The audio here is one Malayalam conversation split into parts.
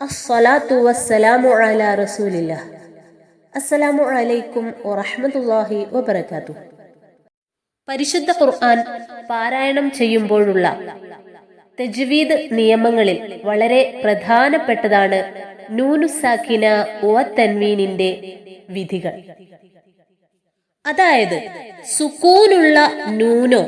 അസ്സലാത്തു വസ്സലാമു അസ്സലാമു അലൈക്കും പരിശുദ്ധ ഖുർആൻ പാരായണം ചെയ്യുമ്പോഴുള്ള തജ്വീദ് നിയമങ്ങളിൽ വളരെ പ്രധാനപ്പെട്ടതാണ് നൂനുസാക്കിന ഓ തൻവീനിന്റെ വിധികൾ. അതായത് സുക്കൂനുള്ള നൂനോ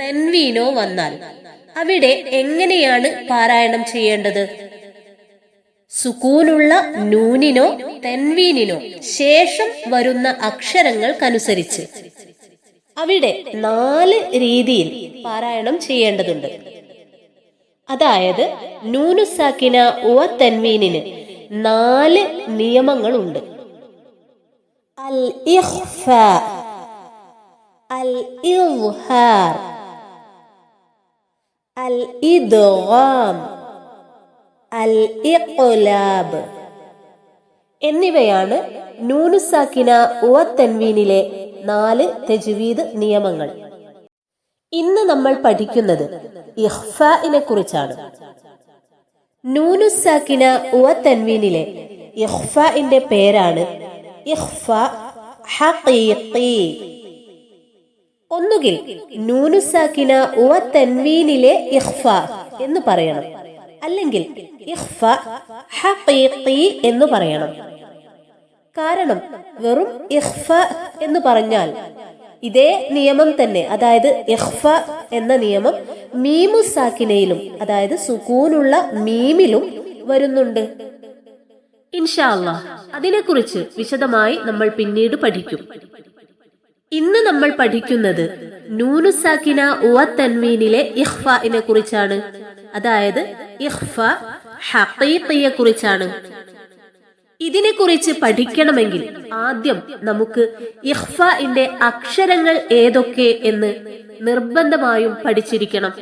തൻവീനോ വന്നാൽ അവിടെ എങ്ങനെയാണ് പാരായണം ചെയ്യേണ്ടത്? സുക്കൂനുള്ള നൂനിനോ തെൻവീനിനോ ശേഷം വരുന്ന അക്ഷരങ്ങൾക്കനുസരിച്ച്. അവിടെ നാല് രീതിയിൽ പാരായണം ചെയ്യേണ്ടതുണ്ട്. അതായത് നൂനുസാക്കിന ഉവ തെൻവീനിന് നാല് നിയമങ്ങളുണ്ട്. അൽ ഇഖ്ഫ അൽ ഇദ്ഹാർ അൽ الإقلاب എന്നിവയാണ് നൂനുസാക്കിന ഉവ തൻവീനിലെ നാല് നിയമങ്ങൾ. ഇന്ന് നമ്മൾ പഠിക്കുന്നത് ഇഹ്ഫിനെ കുറിച്ചാണ്. നൂനുസാക്കിന ഉവ തൻവീനിലെ ഇഹ്ഫിന്റെ പേരാണ് ഇഹ്ഫ ഹഖീഖി. ഒന്നുകിൽ നൂനുസാക്കിന ഉവ തൻവീനിലെ ഇഹ്ഫ എന്ന് പറയണം. അല്ലെങ്കിൽ ഇഹ്ഫ ഹഖീഖി എന്ന് പറയണം. കാരണം വെറും ഇഹ്ഫ എന്ന് പറഞ്ഞാൽ ഇതേ നിയമം തന്നെ. അതായത് ഇഹ്ഫ എന്ന നിയമം മീമു സാക്കിനയിലും അതായത് സുക്കൂനുള്ള മീമിലും വരുന്നുണ്ട്. ഇൻഷാല്ല അതിനെക്കുറിച്ച് വിശദമായി നമ്മൾ പിന്നീട് പഠിക്കും. ഇന്ന് നമ്മൾ പഠിക്കുന്നത് നൂനുസാക്കിന ഉവ തൻവീനിലെ ഇഹ്ഫിനെ കുറിച്ചാണ്. അതായത് ഇഹ്ഫ ഹഖീഖിയെ കുറിച്ചാണ്. ഇതിനെക്കുറിച്ച് പഠിക്കണമെങ്കിൽ ആദ്യം നമുക്ക് ഇഹ്ഫിന്റെ അക്ഷരങ്ങൾ ഏതൊക്കെ എന്ന് നിർബന്ധമായും പഠിച്ചിരിക്കണം.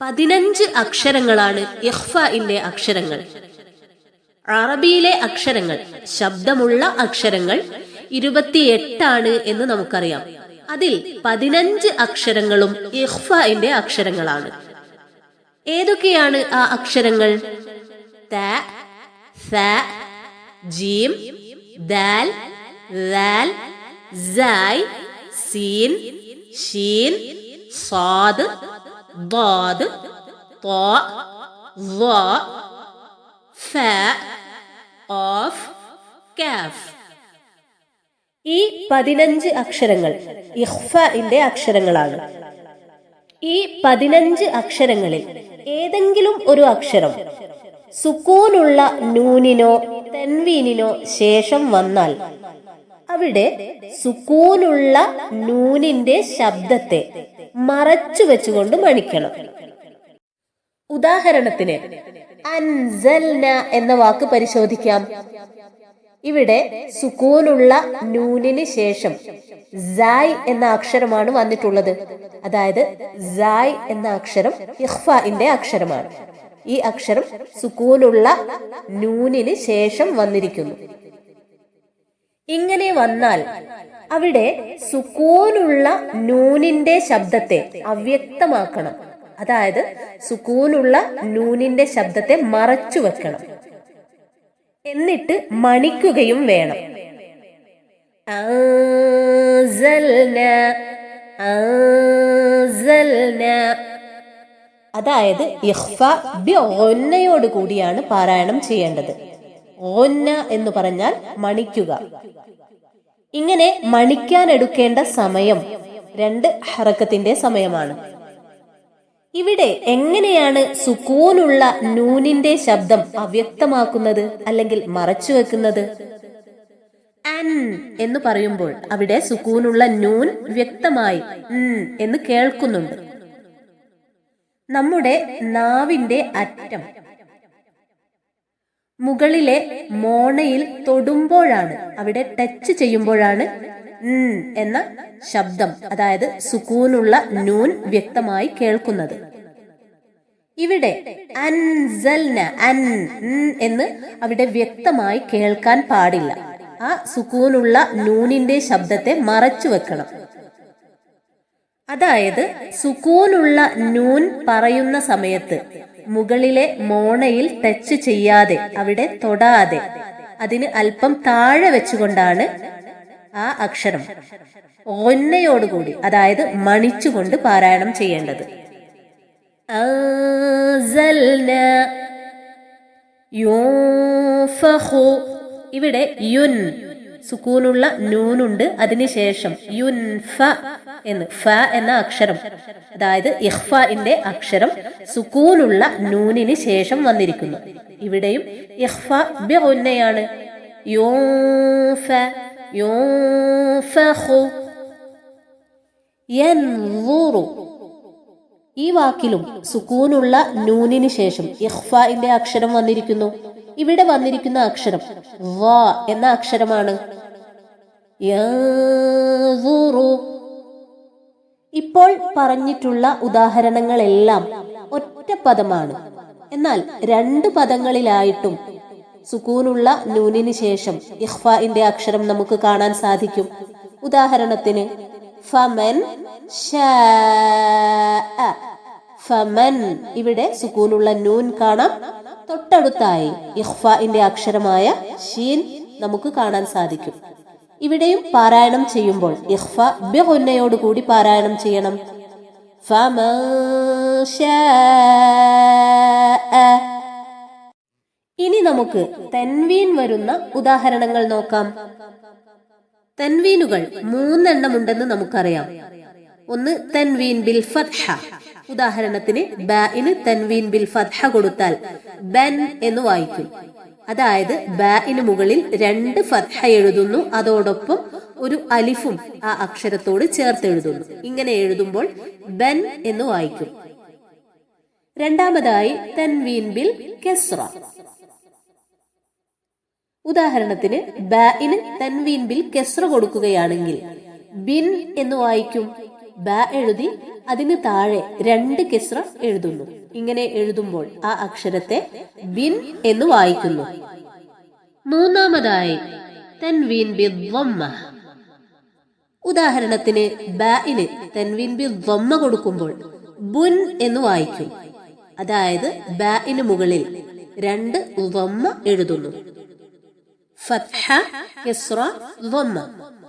പതിനഞ്ച് അക്ഷരങ്ങളാണ് ഇഹ്ഫിന്റെ അക്ഷരങ്ങൾ. അറബിയിലെ അക്ഷരങ്ങൾ ശബ്ദമുള്ള അക്ഷരങ്ങൾ ഇരുപത്തിയെട്ടാണ് എന്ന് നമുക്കറിയാം അതിൽ പതിനഞ്ച് അക്ഷരങ്ങളും ഇഹ്ഫിന്റെ അക്ഷരങ്ങളാണ് ഏതൊക്കെയാണ് ആ അക്ഷരങ്ങൾ ത സ ജീം ദാൽ ദാൽ സായ് സീൻ ഷീൻ സാദ് ضاد طاء ظاء ഫാ ഓഫ് കാഫ് ഈ പതിനഞ്ച് അക്ഷരങ്ങൾ ഇഹ്ഫിന്റെ അക്ഷരങ്ങളാണ്. ഈ പതിനഞ്ച് അക്ഷരങ്ങളിൽ ഏതെങ്കിലും ഒരു അക്ഷരം സുക്കൂനുള്ള നൂനിനോ തെൻവീനിനോ ശേഷം വന്നാൽ അവിടെ സുക്കൂനുള്ള നൂനിന്റെ ശബ്ദത്തെ മറച്ചു വെച്ചുകൊണ്ട് മണിക്കണം. ഉദാഹരണത്തിന് അൻസൽന എന്ന വാക്ക് പരിശോധിക്കാം. ഇവിടെ സുക്കൂനുള്ള നൂനിന് ശേഷം സായ് എന്ന അക്ഷരമാണ് വന്നിട്ടുള്ളത്. അതായത് സായ് എന്ന അക്ഷരം ഇഹ്ഫിന്റെ അക്ഷരമാണ്. ഈ അക്ഷരം സുക്കൂനുള്ള നൂനിന് ശേഷം വന്നിരിക്കുന്നു. ഇങ്ങനെ വന്നാൽ അവിടെ സുക്കൂനുള്ള നൂനിന്റെ ശബ്ദത്തെ അവ്യക്തമാക്കണം. അതായത് സുക്കൂനുള്ള നൂനിന്റെ ശബ്ദത്തെ മറച്ചു വെക്കണം എന്നിട്ട് മണിക്കുകയും വേണം. അതായത് ഇഹ്ഫ ബി ഒന്നയോട് കൂടിയാണ് പാരായണം ചെയ്യേണ്ടത്. ഓന്ന എന്ന് പറഞ്ഞാൽ മണിക്കുക. ഇങ്ങനെ മണിക്കാൻ എടുക്കേണ്ട സമയം രണ്ട് ഹറക്കത്തിന്റെ സമയമാണ്. ഇവിടെ എങ്ങനെയാണ് സുക്കൂനുള്ള നൂനിന്റെ ശബ്ദം അവ്യക്തമാക്കുന്നത് അല്ലെങ്കിൽ മറച്ചു വെക്കുന്നത്? അൻ എന്ന് പറയുമ്പോൾ അവിടെ സുക്കൂനുള്ള നൂൻ വ്യക്തമായി എന്ന് കേൾക്കുന്നുണ്ട്. നമ്മുടെ നാവിന്റെ അറ്റം മുകളിലെ മോണയിൽ തൊടുമ്പോഴാണ്. അവിടെ ടച്ച് ചെയ്യുമ്പോഴാണ് എന്ന ശബ്ദം അതായത് സുക്കൂനുള്ള നൂൻ വ്യക്തമായി കേൾക്കുന്നത്. ഇവിടെ അൻസൽന അൻ എന്ന് അവിടെ വ്യക്തമായി കേൾക്കാൻ പാടില്ല. ആ സുക്കൂനുള്ള നൂനിന്റെ ശബ്ദത്തെ മറച്ചു വെക്കണം അതായത് സുക്കൂനുള്ള നൂൻ പറയുന്ന സമയത്ത് മുകളിലെ മോണയിൽ ടച്ച് ചെയ്യാതെ അവിടെ തൊടാതെ അതിന് അല്പം താഴെ വെച്ചുകൊണ്ടാണ് ആ അക്ഷരം ഒന്നയോടുകൂടി അതായത് മണിച്ചുകൊണ്ട് പാരായണം ചെയ്യേണ്ടത്. ഇവിടെ യുൻ സുക്കൂനുള്ള നൂനുണ്ട് അതിനുശേഷം യുൻ ഫ എന്ന് ഫ എന്ന അക്ഷരം. അതായത് ഇഹ്ഫിന്റെ അക്ഷരം സുക്കൂനുള്ള നൂനിന് ശേഷം വന്നിരിക്കുന്നു. ഇവിടെയും ഇഹ്ഫ യൂഫഹു യൻളുറു ഈ വാക്കിലും സുക്കൂനുള്ള നൂനിന് ശേഷം ഇഹ്ഫിന്റെ അക്ഷരം വന്നിരിക്കുന്നു. ഇവിടെ വന്നിരിക്കുന്ന അക്ഷരം വ എന്ന അക്ഷരമാണ്. ഇപ്പോൾ പറഞ്ഞിട്ടുള്ള ഉദാഹരണങ്ങളെല്ലാം ഒറ്റ പദമാണ് എന്നാൽ രണ്ട് പദങ്ങളിലായിട്ടും സുക്കൂനുള്ള നൂനിന് ശേഷം ഇഹ്ഫിന്റെ അക്ഷരം നമുക്ക് കാണാൻ സാധിക്കും ഉദാഹരണത്തിന് ഫമൻ. ഫമൻ ഇവിടെ സുക്കൂനുള്ള നൂൻ കാണാം തൊട്ടടുത്തായി ഇഹ്ഫിന്റെ അക്ഷരമായ ഷീൻ നമുക്ക് കാണാൻ സാധിക്കും. ഇവിടെയും പാരായണം ചെയ്യുമ്പോൾ ഇഖ്ഫ ബിഹുന്നയോട് കൂടി പാരായണം ചെയ്യണം. ഇനി നമുക്ക് തൻവീൻ വരുന്ന ഉദാഹരണങ്ങൾ നോക്കാം. തൻവീനുകൾ മൂന്നെണ്ണമുണ്ടെന്ന് നമുക്കറിയാം. ഒന്ന് തൻവീൻ ബിൽ ഫത്ഹ ഉദാഹരണത്തിന് ബാഇന് തൻവീൻ ബിൽ ഫത്ഹ കൊടുത്താൽ ബൻ എന്ന് വായിക്കും. അതായത് ബാഇന് മുകളിൽ രണ്ട് ഫത്ഹ എഴുതുന്നു അതോടൊപ്പം ഒരു അലിഫും ആ അക്ഷരത്തോട് ചേർത്ത് എഴുതുന്നു. ഇങ്ങനെ എഴുതുമ്പോൾ ബൻ എന്ന് വായിക്കും. രണ്ടാമതായി തൻവീൻ ബിൽ കെസ്റ. ഉദാഹരണത്തിന് ബാഇന് തൻവീൻ ബിൽ കെസ്ര കൊടുക്കുകയാണെങ്കിൽ ബിൻ എന്ന് വായിക്കും. ബ എഴുതി അതിന് താഴെ രണ്ട് കിസ്ര എഴുതുന്നു. ഇങ്ങനെ എഴുതുമ്പോൾ ആ അക്ഷരത്തെ ബിൻ എന്ന് വായിക്കുന്നു. മൂന്നാമതായി തൻവീൻ ബി ദ്വമ്മ ഉദാഹരണത്തിന് ബാഇന് തൻവീൻ ബി ദ്വമ്മ കൊടുക്കുമ്പോൾ ബുൻ എന്ന് വായിക്കും. അതായത് ബാഇന് മുകളിൽ രണ്ട് ദ്വമ്മ എഴുതുന്നു. ഫത്ഹ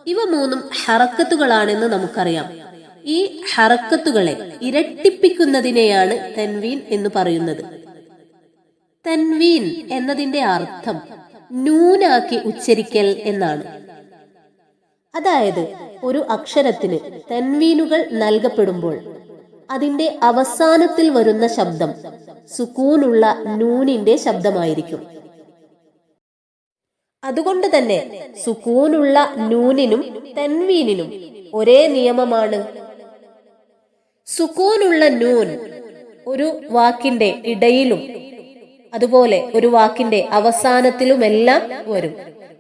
ഇവ മൂന്നും ഹറക്കത്തുകളാണെന്ന് നമുക്കറിയാം. ഈ ഹറക്കത്തുകളെ ഇരട്ടിപ്പിക്കുന്നതിനെയാണ് തൻവീൻ എന്ന് പറയുന്നത്. തൻവീൻ എന്നതിന്റെ അർത്ഥം നൂനാക്കി ഉച്ചരിക്കൽ എന്നാണ്. അതായത് ഒരു അക്ഷരത്തിന് തൻവീനുകൾ നൽകപ്പെടുമ്പോൾ അതിന്റെ അവസാനത്തിൽ വരുന്ന ശബ്ദം സുക്കൂനുള്ള നൂനിന്റെ ശബ്ദമായിരിക്കും. അതുകൊണ്ട് തന്നെ സുക്കൂനുള്ള നൂനിനും തൻവീനിനും ഒരേ നിയമമാണ്. സുക്കൂനുള്ള നൂൻ ഒരു വാക്കിന്റെ ഇടയിലും അതുപോലെ ഒരു വാക്കിന്റെ അവസാനത്തിലുമെല്ലാം വരും.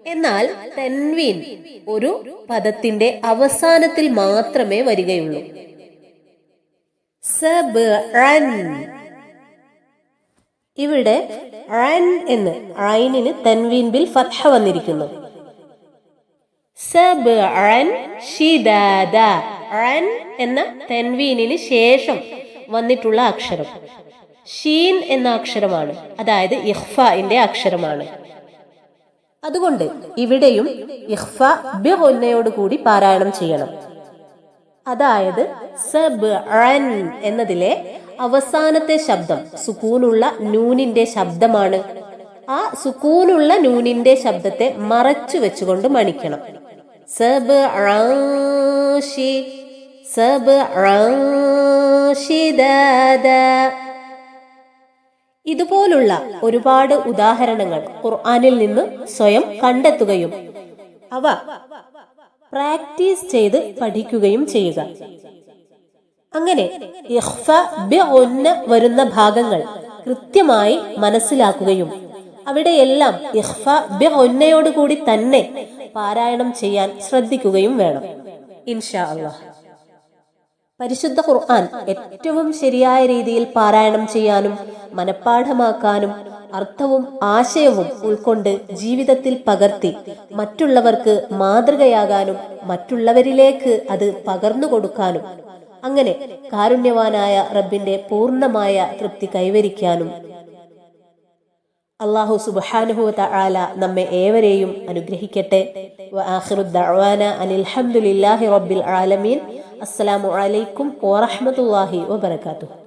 എന്നാൽ തൻവീൻ ഒരു പദത്തിന്റെ അവസാനത്തിൽ മാത്രമേ വരികയുള്ളൂ. ഇവിടെ എന്ന് ഐനിന് തൻവീൻ ബിൽ ഫത്ഹ വന്നിരിക്കുന്നു. സബ്അൻ ഷിദാദ. അൻ എന്ന തെൻവീനിന് ശേഷം വന്നിട്ടുള്ള അക്ഷരം. ഷീൻ എന്ന അക്ഷരമാണ്. അതായത് ഇഹ്ഫിന്റെ അക്ഷരമാണ്. അതുകൊണ്ട് ഇവിടെയും ഇഖ്ഫ ബിഗുന്നയോട് കൂടി പാരായണം ചെയ്യണം. അതായത് സബ് അൻ എന്നതിലെ അവസാനത്തെ ശബ്ദം സുക്കൂനുള്ള നൂനിന്റെ ശബ്ദമാണ്. ആ സുക്കൂനുള്ള നൂനിന്റെ ശബ്ദത്തെ മറച്ചു വെച്ചുകൊണ്ട് മണിക്കണം. സബ് റാഷി ഇതുപോലുള്ള ഒരുപാട് ഉദാഹരണങ്ങൾ ഖുർആാനിൽ നിന്ന് സ്വയം കണ്ടെത്തുകയും അവ പ്രാക്ടീസ് ചെയ്ത് പഠിക്കുകയും ചെയ്യുക. അങ്ങനെ വരുന്ന ഭാഗങ്ങൾ കൃത്യമായി മനസ്സിലാക്കുകയും അവിടെയെല്ലാം ഇഖ്ഫ ബെ ഒന്നയോടുകൂടി തന്നെ പാരായണം ചെയ്യാൻ ശ്രദ്ധിക്കുകയും വേണം. ഇൻഷാ അള്ളാഹ്. പരിശുദ്ധ ഖുർആൻ ഏറ്റവും ശരിയായ രീതിയിൽ പാരായണം ചെയ്യാനും മനഃപ്പാഠമാക്കാനും അർത്ഥവും ആശയവും ഉൾക്കൊണ്ട് ജീവിതത്തിൽ പകർത്തി മറ്റുള്ളവർക്ക് മാതൃകയാകാനും മറ്റുള്ളവരിലേക്ക് അത് പകർന്നു കൊടുക്കാനും അങ്ങനെ കാരുണ്യവാനായ റബ്ബിന്റെ പൂർണമായ തൃപ്തി കൈവരിക്കാനും. അള്ളാഹു സുബാനുഹു തആല നമ്മെ ഏവരെയും അനുഗ്രഹിക്കട്ടെ. വ ആഖിറു ദഅവാന അനിൽ റബ്ബിൽ ആലമീൻ. അസ്സലാമു അലൈക്കും വറഹ്മത്തുള്ളാഹി വബറകാതുഹു.